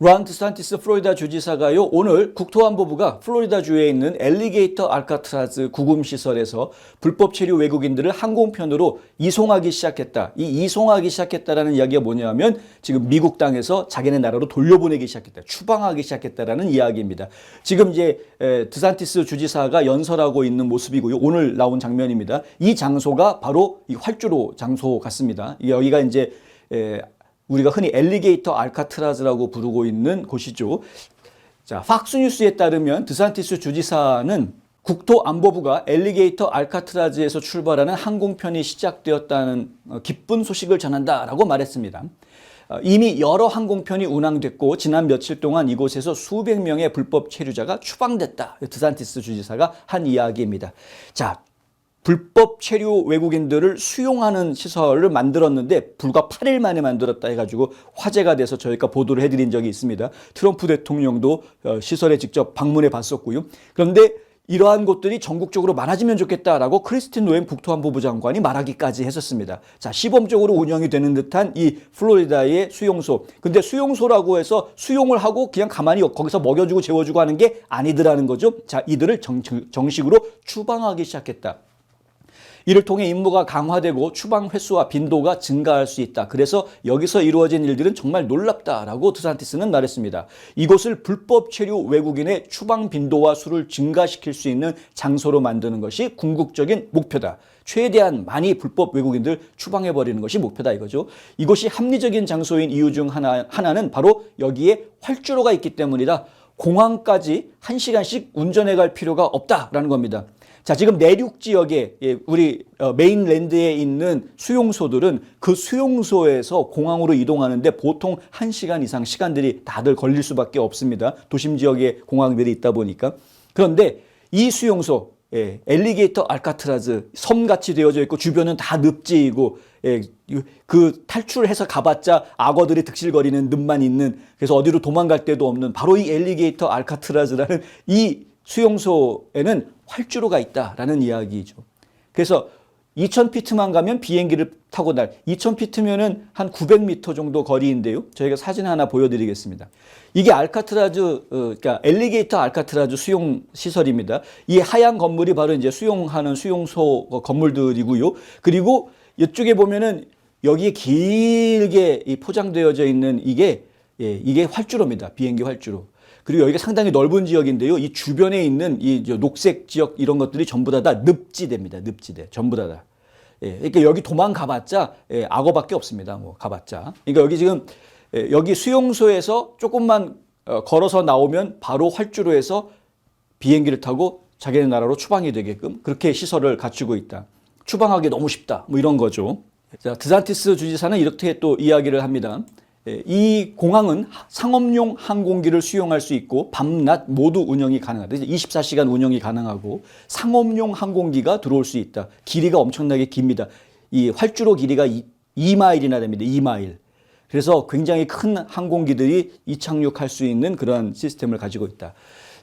론 드산티스 플로리다 주지사가요 오늘 국토안보부가 플로리다 주에 있는 엘리게이터 알카트라즈 구금 시설에서 불법 체류 외국인들을 항공편으로 이송하기 시작했다. 이 이송하기 시작했다라는 이야기가 뭐냐면 지금 미국 땅에서 자기네 나라로 돌려보내기 시작했다. 추방하기 시작했다라는 이야기입니다. 지금 이제 에, 드산티스 주지사가 연설하고 있는 모습이고요. 오늘 나온 장면입니다. 이 장소가 바로 이 활주로 장소 같습니다. 여기가 이제 에, 우리가 흔히 엘리게이터 알카트라즈라고 부르고 있는 곳이죠. 자, 팍스뉴스에 따르면 드산티스 주지사는 국토안보부가 엘리게이터 알카트라즈에서 출발하는 항공편이 시작되었다는 어, 기쁜 소식을 전한다라고 말했습니다. 어, 이미 여러 항공편이 운항됐고 지난 며칠 동안 이곳에서 수백 명의 불법 체류자가 추방됐다. 드산티스 주지사가 한 이야기입니다. 자, 불법 체류 외국인들을 수용하는 시설을 만들었는데 불과 8일 만에 만들었다 해가지고 화제가 돼서 저희가 보도를 해드린 적이 있습니다. 트럼프 대통령도 어, 시설에 직접 방문해 봤었고요. 그런데 이러한 곳들이 전국적으로 많아지면 좋겠다라고 크리스틴 노엠 국토안보부 장관이 말하기까지 했었습니다. 자, 시범적으로 운영이 되는 듯한 이 플로리다의 수용소. 근데 수용소라고 해서 수용을 하고 그냥 가만히 거기서 먹여주고 재워주고 하는 게 아니더라는 거죠. 자, 이들을 정, 정식으로 추방하기 시작했다. 이를 통해 임무가 강화되고 추방 횟수와 빈도가 증가할 수 있다. 그래서 여기서 이루어진 일들은 정말 놀랍다라고 드산티스는 말했습니다. 이곳을 불법 체류 외국인의 추방 빈도와 수를 증가시킬 수 있는 장소로 만드는 것이 궁극적인 목표다. 최대한 많이 불법 외국인들 추방해 버리는 것이 목표다 이거죠. 이곳이 합리적인 장소인 이유 중 하나 하나는 바로 여기에 활주로가 있기 때문이다. 공항까지 한시간씩 운전해 갈 필요가 없다라는 겁니다. 자, 지금 내륙 지역에 예, 우리 어, 메인랜드에 있는 수용소들은 그 수용소에서 공항으로 이동하는데 보통 1시간 이상 시간들이 다들 걸릴 수밖에 없습니다. 도심 지역에 공항들이 있다 보니까. 그런데 이 수용소 예, 엘리게이터 알카트라즈 섬같이 되어져 있고 주변은 다 늪지이고 예, 그 탈출해서 가봤자 악어들이 득실거리는 늪만 있는 그래서 어디로 도망갈 데도 없는 바로 이 엘리게이터 알카트라즈라는 이 수용소에는 활주로가 있다라는 이야기죠. 그래서 2000피트만 가면 비행기를 타고 날 2000피트면은 한 900m 정도 거리인데요. 저희가 사진 하나 보여드리겠습니다. 이게 알카트라즈, 어, 그러니까 엘리게이터 알카트라즈 수용 시설입니다. 이 하얀 건물이 바로 이제 수용하는 수용소 건물들이고요. 그리고 이쪽에 보면은 여기에 길게 이 포장되어져 있는 이게 예, 이게 활주로입니다. 비행기 활주로. 그리고 여기가 상당히 넓은 지역인데요. 이 주변에 있는 이 녹색 지역 이런 것들이 전부 다, 다 늪지대입니다. 늪지대. 전부 다 다. 예, 그러니까 여기 도망가봤자 예, 악어밖에 없습니다. 뭐 가봤자. 그러니까 여기 지금 예, 여기 수용소에서 조금만 어, 걸어서 나오면 바로 활주로 에서 비행기를 타고 자기네 나라로 추방이 되게끔 그렇게 시설을 갖추고 있다. 추방하기 너무 쉽다. 뭐 이런 거죠. 자, 드산티스 주지사는 이렇게 또 이야기를 합니다. 예, 이 공항은 상업용 항공기를 수용할 수 있고 밤낮 모두 운영이 가능하다. 24시간 운영이 가능하고 상업용 항공기가 들어올 수 있다. 길이가 엄청나게 깁니다. 이 활주로 길이가 2마일이나 됩니다. 2마일. 그래서 굉장히 큰 항공기들이 이착륙할 수 있는 그런 시스템을 가지고 있다.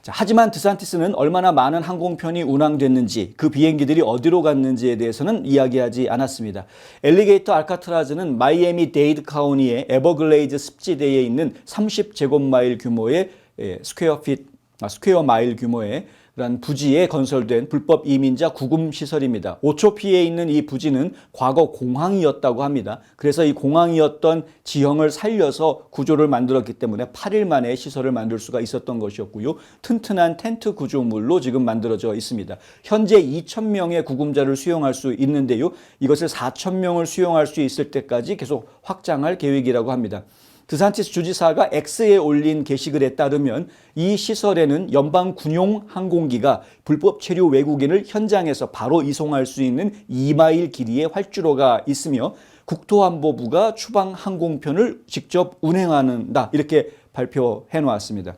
자, 하지만 드산티스는 얼마나 많은 항공편이 운항됐는지 그 비행기들이 어디로 갔는지에 대해서는 이야기하지 않았습니다. 엘리게이터 알카트라즈는 마이애미 데이드 카운티의 에버글레이즈 습지대에 있는 30제곱마일 규모의 예, 스퀘어 핏, 아, 스퀘어 마일 규모의 그런 부지에 건설된 불법 이민자 구금 시설입니다. 오초피에 있는 이 부지는 과거 공항이었다고 합니다. 그래서 이 공항이었던 지형을 살려서 구조를 만들었기 때문에 8일 만에 시설을 만들 수가 있었던 것이었고요. 튼튼한 텐트 구조물로 지금 만들어져 있습니다. 현재 2,000명의 구금자를 수용할 수 있는데요. 이것을 4,000명을 수용할 수 있을 때까지 계속 확장할 계획이라고 합니다. 드산티스 주지사가 X에 올린 게시글에 따르면 이 시설에는 연방 군용 항공기가 불법 체류 외국인을 현장에서 바로 이송할 수 있는 2마일 길이의 활주로가 있으며 국토안보부가 추방 항공편을 직접 운행하는다 이렇게 발표해 놓았습니다.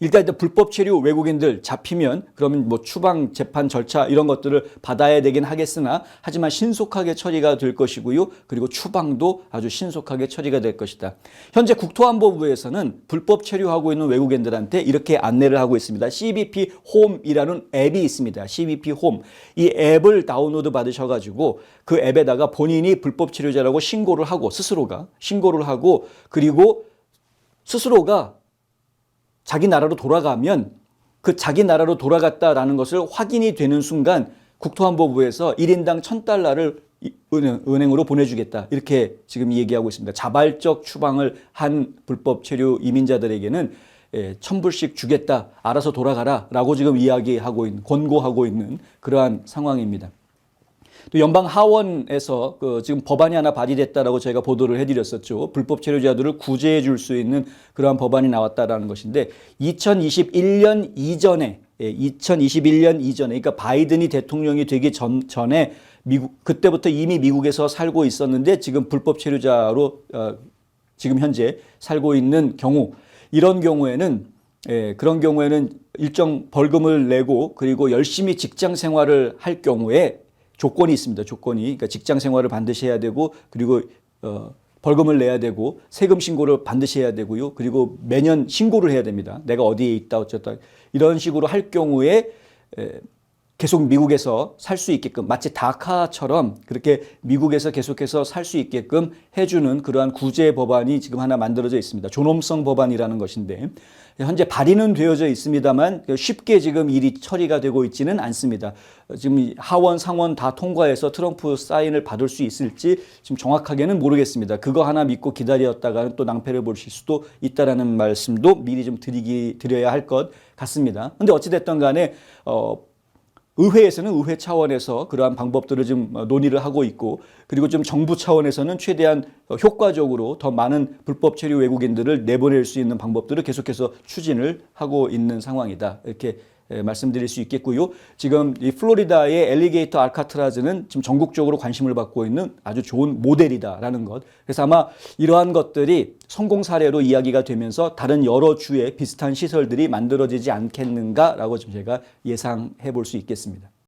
일단 일단 불법 체류 외국인들 잡히면 그러면 뭐 추방 재판 절차 이런 것들을 받아야 되긴 하겠으나 하지만 신속하게 처리가 될 것이고요. 그리고 추방도 아주 신속하게 처리가 될 것이다. 현재 국토안보부에서는 불법 체류하고 있는 외국인들한테 이렇게 안내를 하고 있습니다. CBP 홈이라는 앱이 있습니다. CBP 홈. 이 앱을 다운로드 받으셔 가지고 그 앱에다가 본인이 불법 체류자라고 신고를 하고 스스로가 신고를 하고 그리고 스스로가 자기 나라로 돌아가면 그 자기 나라로 돌아갔다라는 것을 확인이 되는 순간 국토안보부에서 1인당 1000달러를 은행, 은행으로 보내주겠다. 이렇게 지금 얘기하고 있습니다. 자발적 추방을 한 불법 체류 이민자들에게는 예, 천불씩 주겠다. 알아서 돌아가라. 라고 지금 이야기하고 있는, 권고하고 있는 그러한 상황입니다. 또 연방 하원에서 그 지금 법안이 하나 발의됐다라고 저희가 보도를 해드렸었죠. 불법 체류자들을 구제해 줄 수 있는 그러한 법안이 나왔다라는 것인데 2021년 이전에 예, 2021년 이전에 그러니까 바이든이 대통령이 되기 전, 전에 미국 그때부터 이미 미국에서 살고 있었는데 지금 불법 체류자로 어, 지금 현재 살고 있는 경우 이런 경우에는 예, 그런 경우에는 일정 벌금을 내고 그리고 열심히 직장 생활을 할 경우에 조건이 있습니다. 조건이 그러니까 직장 생활을 반드시 해야 되고 그리고 어, 벌금을 내야 되고 세금 신고를 반드시 해야 되고요. 그리고 매년 신고를 해야 됩니다. 내가 어디에 있다 어쩌다 이런 식으로 할 경우에 에, 계속 미국에서 살 수 있게끔 마치 다카처럼 그렇게 미국에서 계속해서 살 수 있게끔 해주는 그러한 구제 법안이 지금 하나 만들어져 있습니다. 존엄성 법안이라는 것인데 현재 발의는 되어져 있습니다만 쉽게 지금 일이 처리가 되고 있지는 않습니다. 지금 하원 상원 다 통과해서 트럼프 사인을 받을 수 있을지 지금 정확하게는 모르겠습니다. 그거 하나 믿고 기다렸다가는 또 낭패를 보실 수도 있다라는 말씀도 미리 좀 드리기 드려야 할 것 같습니다. 근데 어찌 됐든 간에 어 의회에서는 의회 차원에서 그러한 방법들을 좀 논의를 하고 있고 그리고 좀 정부 차원에서는 최대한 효과적으로 더 많은 불법 체류 외국인들을 내보낼 수 있는 방법들을 계속해서 추진을 하고 있는 상황이다. 이렇게 예, 말씀드릴 수 있겠고요. 지금 이 플로리다의 엘리게이터 알카트라즈는 지금 전국적으로 관심을 받고 있는 아주 좋은 모델이다라는 것. 그래서 아마 이러한 것들이 성공 사례로 이야기가 되면서 다른 여러 주에 비슷한 시설들이 만들어지지 않겠는가라고 좀 제가 예상해 볼 수 있겠습니다.